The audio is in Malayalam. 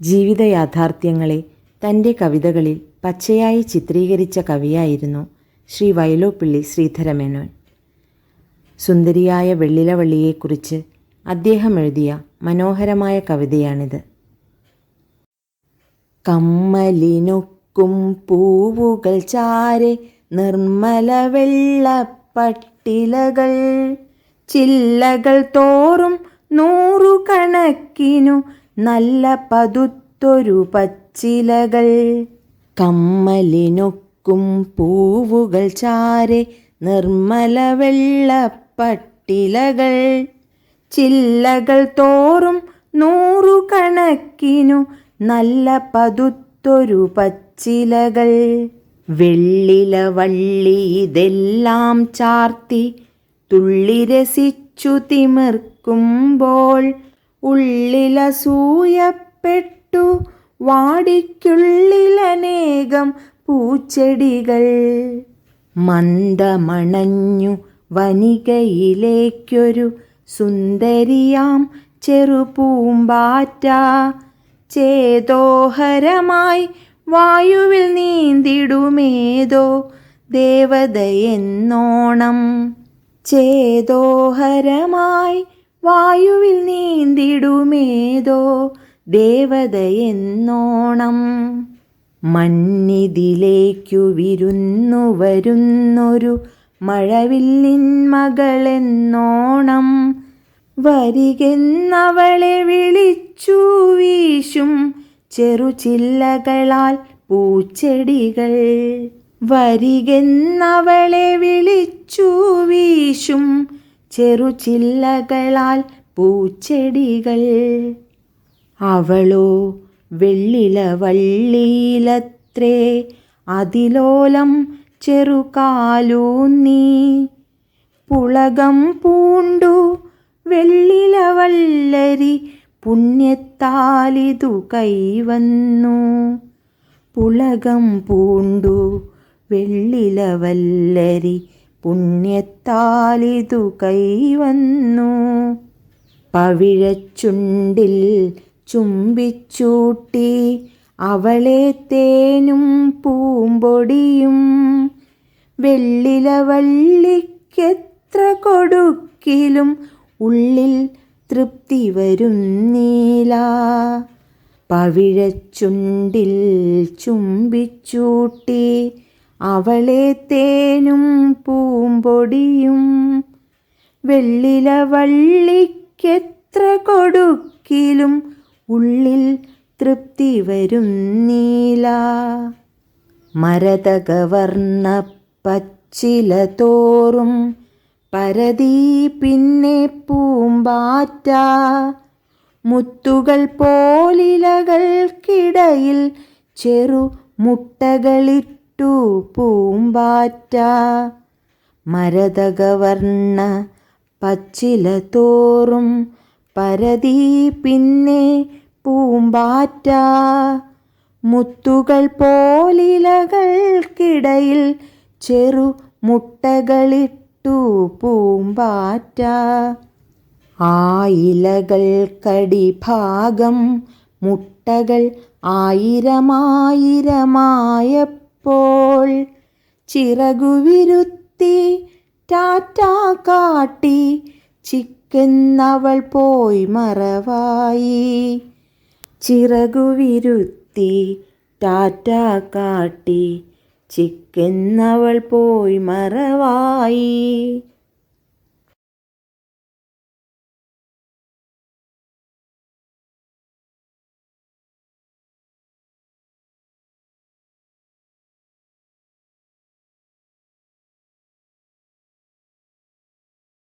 ജീവിത യാഥാർത്ഥ്യങ്ങളെ തന്റെ കവിതകളിൽ പച്ചയായി ചിത്രീകരിച്ച കവിയായിരുന്നു ശ്രീ വയലോപ്പിള്ളി ശ്രീധരമേനോൻ. സുന്ദരിയായ വെള്ളിലവള്ളിയെക്കുറിച്ച് അദ്ദേഹം എഴുതിയ മനോഹരമായ കവിതയാണിത്. കമ്മലിനൊക്കും പൂവുകൾ ചാരെ നിർമ്മല വെള്ളപ്പട്ടിലകൾ ചില്ലകൾ തോറും നൂറുകണക്കിനു നല്ല പതുത്തൊരു പച്ചിലകൾ. കമ്മലിനൊക്കും പൂവുകൾ ചാരെ നിർമ്മല വെള്ളപ്പട്ടിലകൾ. ചില്ലകൾ തോറും നൂറുകണക്കിനു നല്ല പതുത്തൊരു പച്ചിലകൾ. വെള്ളില വള്ളി ഇതെല്ലാം ചാർത്തി തുള്ളി രസിച്ചു തിമിർക്കുമ്പോൾ ഉള്ളിലസൂയപ്പെട്ടു വാടിക്കുള്ളിലനേകം പൂച്ചെടികൾ. മന്ദമണഞ്ഞു വനികയിലേക്കൊരു സുന്ദരിയാം ചെറുപൂമ്പാറ്റ. ചേതോഹരമായി വായുവിൽ നീന്തിടുമേതോ ദേവതയെന്നോണം. ചേതോഹരമായി വായുവിൽ നീന്തിടുമേതോ ദേവതയെന്നോണം. മണ്ണിതിലേക്കു വിരുന്നു വരുന്നൊരു മഴവില്ലിൻ മകളെന്നോണം. വരികെന്നവളെ വിളിച്ചു വീശും ചെറുചില്ലകളാൽ പൂച്ചെടികൾ. വരികെന്നവളെ വിളിച്ചു വീശും ചെറുചില്ലകളാൽ പൂച്ചെടികൾ. അവളോ വെള്ളില വള്ളിയിലത്രേ അതിലോലം ചെറുകാലൂന്നീ. പുളകം പൂണ്ടു വെള്ളില വല്ലരി പുണ്യത്താലിതു കൈവന്നു. പുളകം പൂണ്ടു വെള്ളില വല്ലരി പുണ്യത്താലിതു കൈവന്നു. പവിഴച്ചുണ്ടിൽ ചുംബിച്ചൂട്ടി അവളെ തേനും പൂമ്പൊടിയും. വെള്ളില വള്ളിക്കെത്ര കൊടുക്കിലും ഉള്ളിൽ തൃപ്തി വരുന്നീല പവിഴച്ചുണ്ടിൽ ചുംബിച്ചൂട്ടി അവളെ തേനും പൂമ്പൊടിയും വെള്ളില വള്ളിക്കെത്ര കൊടുക്കിലും ഉള്ളിൽ തൃപ്തി നീല. മരതകവർണ പച്ചില തോറും പരതി പിന്നെ പൂമ്പാറ്റ. മുത്തുകൾ പോലിലകൾക്കിടയിൽ ചെറു മുട്ടകളിട്ടു പൂമ്പാറ്റ. മരതകവർണ പച്ചില തോറും പരതി പിന്നെ പൂമ്പാറ്റ. മുത്തുകൾ പോലിലകൾക്കിടയിൽ ചെറു മുട്ടകളിട്ടു പൂമ്പാറ്റ. ആയിലകൾക്കടിഭാഗം മുട്ടകൾ ആയിരമായിരമായപ്പോൾ ചിറകുവിരുത്തി ടാറ്റ കാട്ടി ചിക്കെന്നവൾ പോയി മറവായി. ചിറകുവിരുത്തി ടാറ്റ കാട്ടി ചിക്കെന്നവൾ പോയി മറവായി.